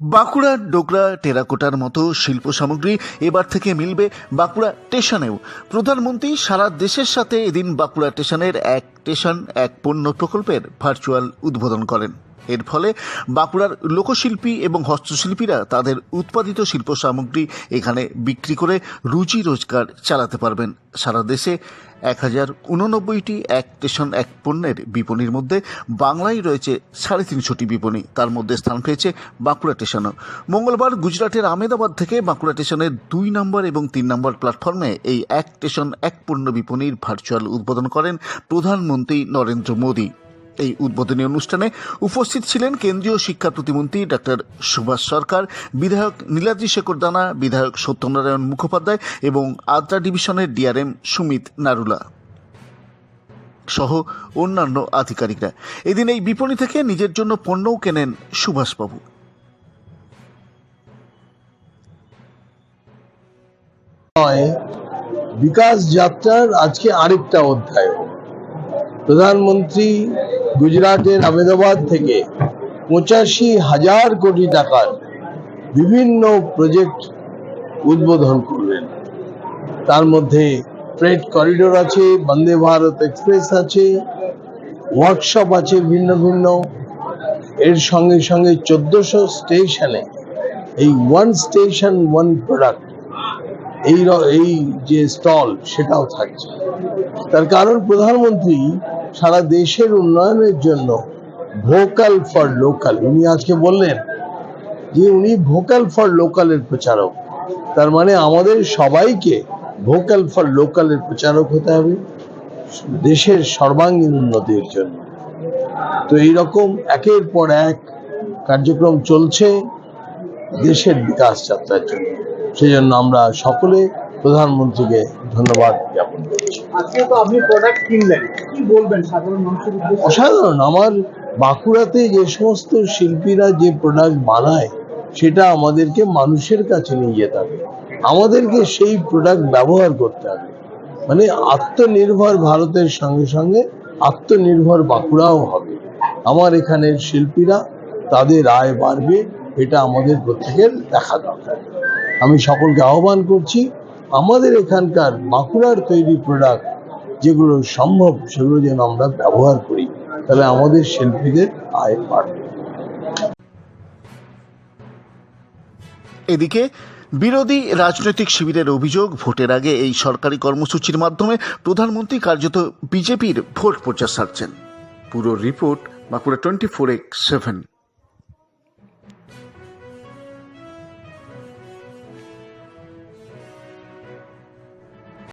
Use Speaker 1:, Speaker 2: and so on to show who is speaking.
Speaker 1: বাঁকুড়া, ডোকরা, টেরাকোটার মতো শিল্প সামগ্রী এবার থেকে মিলবে বাঁকুড়া স্টেশনেও। প্রধানমন্ত্রী সারা দেশের সাথে এদিন বাঁকুড়া স্টেশনের এক স্টেশন, এক পণ্য প্রকল্পের ভার্চুয়াল উদ্বোধন করেন। এর ফলে বাঁকুড়ার লোকশিল্পী এবং হস্তশিল্পীরা তাদের উৎপাদিত শিল্প সামগ্রী এখানে বিক্রি করে রুজি রোজগার চালাতে পারবেন। সারা দেশে এক হাজার উননব্বইটি এক স্টেশন এক পণ্যের বিপণীর মধ্যে বাংলায় রয়েছে সাড়ে তিনশোটি বিপণী। তার মধ্যে স্থান পেয়েছে বাঁকুড়া স্টেশনও মঙ্গলবার গুজরাটের আমেদাবাদ থেকে বাঁকুড়া স্টেশনের দুই নম্বর এবং তিন নম্বর প্ল্যাটফর্মে এই এক স্টেশন এক পণ্য বিপণীর ভার্চুয়াল উদ্বোধন করেন প্রধানমন্ত্রী নরেন্দ্র মোদী। এই উদ্বোধনী অনুষ্ঠানে উপস্থিত ছিলেন কেন্দ্রীয় শিক্ষা প্রতিমন্ত্রী ডক্টর সুভাষ সরকার, বিধায়ক নীলাদ্রি শেখর দানা, বিধায়ক সত্যনারায়ণ মুখোপাধ্যায় এবং আদ্রা ডিভিশনের ডিআরএম সুমিত নারুলা সহ অন্যান্য আধিকারিকরা। এদিন এই বিপণী থেকে নিজের জন্য পণ্যও কেনেন সুভাষবাবু।
Speaker 2: বিকাশ যাত্রার আজকে আরেকটা অধ্যায়। প্রধানমন্ত্রী গুজরাটের আমেদাবাদ থেকে পঁচাশি হাজার কোটি টাকার বিভিন্ন প্রজেক্ট উদ্বোধন করবেন তার মধ্যে ফ্রেড করিডোর আছে, বন্দে ভারত এক্সপ্রেস আছে ওয়ার্কশপ আছে ভিন্ন ভিন্ন। এর সঙ্গে সঙ্গে চোদ্দশো স্টেশনে এই ওয়ান স্টেশন ওয়ান প্রোডাক্ট এই এই যে স্টল, সেটাও থাকছে। তার কারণ প্রধানমন্ত্রী সারা দেশের উন্নয়নের জন্য ভোকাল ফর লোকাল, উনি আজকে বললেন যে উনি ভোকাল ফর লোকালের প্রচারক। তার মানে আমাদের সবাইকে ভোকাল ফর লোকালের প্রচারক হতে হবে, দেশের সর্বাঙ্গীন উন্নতির জন্য। তো এইরকম একের পর এক কার্যক্রম চলছে দেশের বিকাশ যাত্রার জন্য। সেই জন্য আমরা সকলে প্রধানমন্ত্রীকে ধন্যবাদ জ্ঞাপন করছি। অসাধারণ। আমার বাঁকুড়াতে যে সমস্ত শিল্পীরা যে প্রোডাক্ট বানায় সেটা আমাদেরকে মানুষের কাছে নিয়ে যেতে হবে। আমাদেরকে সেই প্রোডাক্ট ব্যবহার করতে হবে। মানে আত্মনির্ভর ভারতের সঙ্গে সঙ্গে আত্মনির্ভর বাঁকুড়াও হবে। আমার এখানের শিল্পীরা তাদের আয় বাড়বে এটা আমাদের প্রত্যেকের দেখা দরকার। আমি সকলকে আহ্বান করছি আমাদের এখানকার বাঁকুড়ার তৈরি প্রোডাক্ট যেগুলো সম্ভব সেগুলো যেন আমরা ব্যবহার করি তাহলে আমাদের শিল্পীদের আয় বাড়বে।
Speaker 1: এদিকে বিরোধী রাজনৈতিক শিবিরের অভিযোগ ভোটের আগে এই সরকারি কর্মসূচির মাধ্যমে প্রধানমন্ত্রী কার্যত বিজেপির ভোট প্রচার সারছেন। পুরো report Bankura twenty four X seven.